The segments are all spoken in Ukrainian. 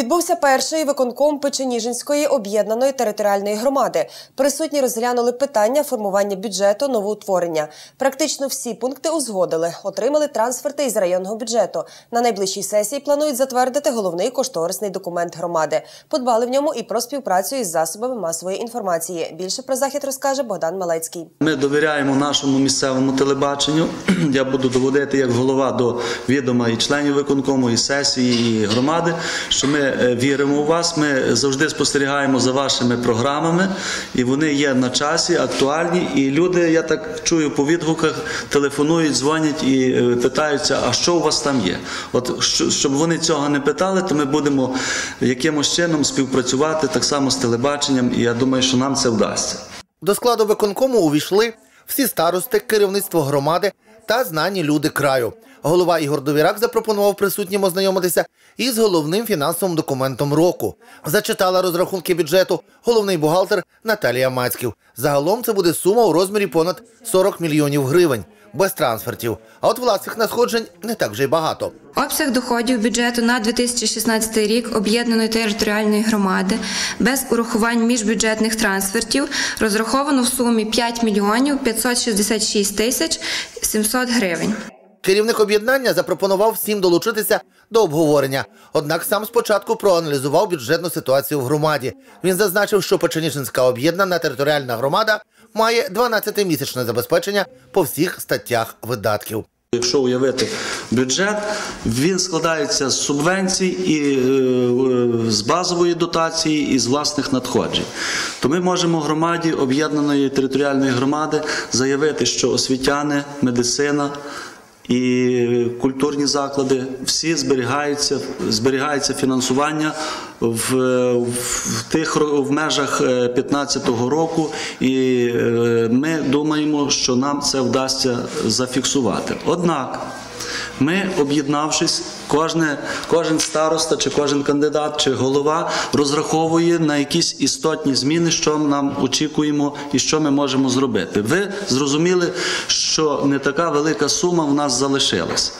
Відбувся перший виконком Печеніжинської об'єднаної територіальної громади. Присутні розглянули питання формування бюджету новоутворення. Практично всі пункти узгодили, отримали трансферти із районного бюджету. На найближчій сесії планують затвердити головний кошторисний документ громади. Подбали в ньому і про співпрацю із засобами масової інформації. Більше про захід розкаже Богдан Малецький. Ми довіряємо нашому місцевому телебаченню. Я буду доводити як голова до відома і членів виконкому, і сесії, і громади, що ми е, віримо у вас. Ми завжди спостерігаємо за вашими програмами, і вони є на часі, актуальні. І люди, я так чую по відгуках, телефонують, дзвонять і е, питаються, а що у вас там є? От щоб вони цього не питали, то ми будемо якимось чином співпрацювати так само з телебаченням, і я думаю, що нам це вдасться. До складу виконкому увійшли всі старости, керівництво громади та знані люди краю. Голова Ігор Довірак запропонував присутнім ознайомитися із головним фінансовим документом року. Зачитала розрахунки бюджету головний бухгалтер Наталія Мацьків. Загалом це буде сума у розмірі понад 40 мільйонів гривень без трансфертів. А от власних надходжень не так вже й багато. Обсяг доходів бюджету на 2016 рік об'єднаної територіальної громади без урахувань міжбюджетних трансфертів розраховано в сумі 5 мільйонів 566 тисяч 700 гривень. Керівник об'єднання запропонував всім долучитися до обговорення. Однак сам спочатку проаналізував бюджетну ситуацію в громаді. Він зазначив, що Печеніжинська об'єднана територіальна громада має 12-місячне забезпечення по всіх статтях видатків. Якщо уявити бюджет, він складається з субвенцій і е, з базової дотації і з власних надходжень. То ми можемо громаді об'єднаної територіальної громади заявити, що освітяни, медицина. І культурні заклади всі зберігаються, зберігається фінансування в, в тих в межах 2015 року, і е, ми думаємо, що нам це вдасться зафіксувати. Однак ми, об'єднавшись, кожне, кожен староста, чи кожен кандидат, чи голова розраховує на якісь істотні зміни, що нам очікуємо і що ми можемо зробити. Ви зрозуміли, що не така велика сума в нас залишилась.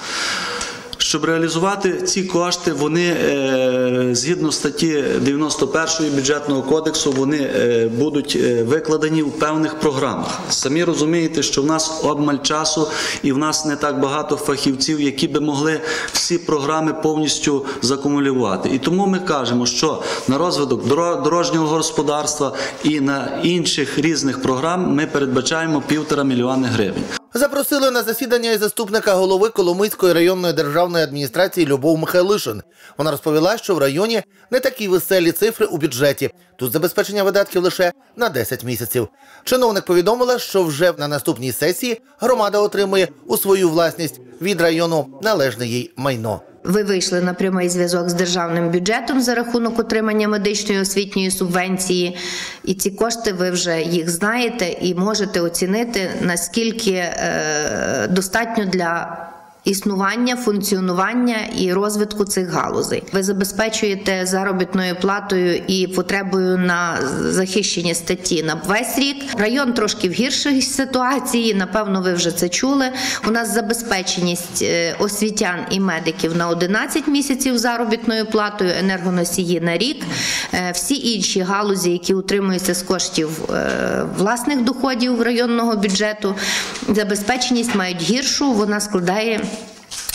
Щоб реалізувати ці кошти, вони е, згідно статті 91 бюджетного кодексу, вони е, будуть е, викладені в певних програмах. Самі розумієте, що в нас обмаль часу і в нас не так багато фахівців, які би могли всі програми повністю закумулювати. І тому ми кажемо, що на розвиток доро- дорожнього господарства і на інших різних програм ми передбачаємо півтора мільйони гривень. Запросили на засідання і заступника голови Коломийської районної державної адміністрації Любов Михайлишин. Вона розповіла, що в районі не такі веселі цифри у бюджеті. Тут забезпечення видатків лише на 10 місяців. Чиновник повідомила, що вже на наступній сесії громада отримує у свою власність від району належне їй майно. Ви вийшли на прямий зв'язок з державним бюджетом за рахунок отримання медичної освітньої субвенції, і ці кошти ви вже їх знаєте і можете оцінити наскільки е, достатньо для. Існування, функціонування і розвитку цих галузей. Ви забезпечуєте заробітною платою і потребою на захищені статті на весь рік. Район трошки в гіршій ситуації. Напевно, ви вже це чули. У нас забезпеченість е, освітян і медиків на 11 місяців заробітною платою, енергоносії на рік. Е, Всі інші галузі, які утримуються з коштів е, власних доходів районного бюджету, забезпеченість мають гіршу. Вона складає.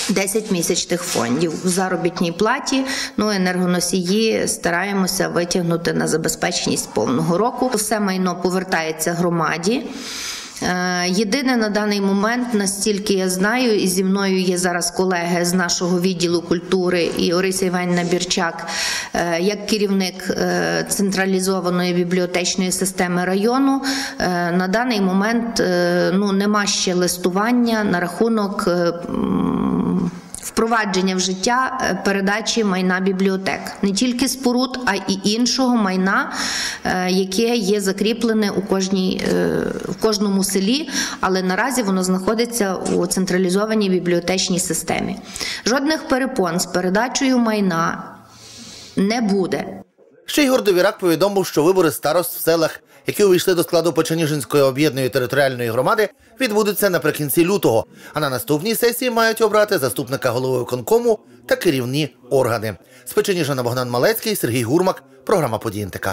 10 місячних фондів в заробітній платі. Ну енергоносії стараємося витягнути на забезпеченість повного року. Все майно повертається громаді. Е, Єдине на даний момент, настільки я знаю, і зі мною є зараз колеги з нашого відділу культури і Орися Іванівна Бірчак, е, як керівник е, централізованої бібліотечної системи району. На даний момент ну нема ще листування на рахунок. Впровадження в життя е, передачі майна бібліотек не тільки споруд, а й іншого майна, е, яке є закріплене у кожній е, в кожному селі, але наразі воно знаходиться у централізованій бібліотечній системі. Жодних перепон з передачею майна не буде. Ще Ігор Довірак повідомив, що вибори старост в селах які увійшли до складу Печеніжинської об'єднаної територіальної громади, відбудуться наприкінці лютого. А на наступній сесії мають обрати заступника голови виконкому та керівні органи. З Печеніжина Богдан Малецький, Сергій Гурмак. Програма «Події НТК».